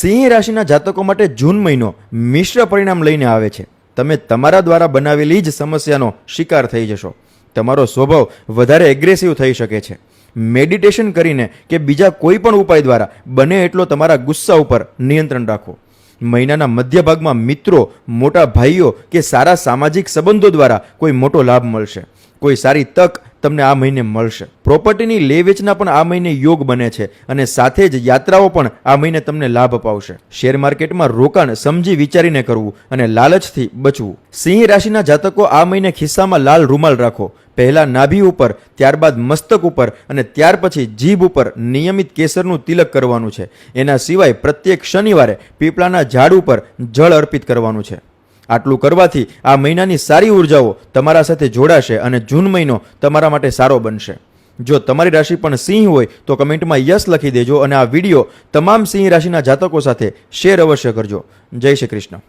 સિંહ રાશિના જાતકો માટે જૂન મહિનો મિશ્ર પરિણામ લઈને આવે છે. તમે તમારા દ્વારા બનાવેલી જ સમસ્યાનો શિકાર થઈ જશો. તમારો સ્વભાવ વધારે એગ્રેસિવ થઈ શકે છે. મેડિટેશન કરીને કે બીજા કોઈ પણ ઉપાય દ્વારા બને એટલો તમારા ગુસ્સા ઉપર નિયંત્રણ રાખો. મહિનાના મધ્ય ભાગમાં મિત્રો, મોટા ભાઈઓ કે સારા સામાજિક સંબંધો દ્વારા કોઈ મોટો લાભ મળશે. કોઈ સારી તક તમને આ મહિને મળશે. પ્રોપર્ટીની લે વેચના પણ આ મહિને યોગ બને છે અને સાથે જ યાત્રાઓ પણ આ મહિને તમને લાભ અપાવશે. શેર માર્કેટમાં રોકાણ સમજી વિચારીને કરવું અને લાલચથી બચવું. સિંહ રાશિના જાતકો આ મહિને ખિસ્સામાં લાલ રૂમાલ રાખો. પહેલા નાભી ઉપર, ત્યારબાદ મસ્તક ઉપર અને ત્યાર પછી જીભ ઉપર નિયમિત કેસરનું તિલક કરવાનું છે. એના સિવાય પ્રત્યેક શનિવારે પીપળાના ઝાડ ઉપર જળ અર્પિત કરવાનું છે. આટલું કરવાથી આ મહિનાની સારી ઉર્જાઓ તમારા સાથે જોડાશે અને જૂન મહિનો તમારા માટે સારો બનશે. જો તમારી રાશિ પણ સિંહ હોય, તો કમેન્ટમાં યસ લખી દેજો અને આ વીડિયો તમામ સિંહ રાશિના જાતકો સાથે શેર અવશ્ય કરજો. જય શ્રી કૃષ્ણ.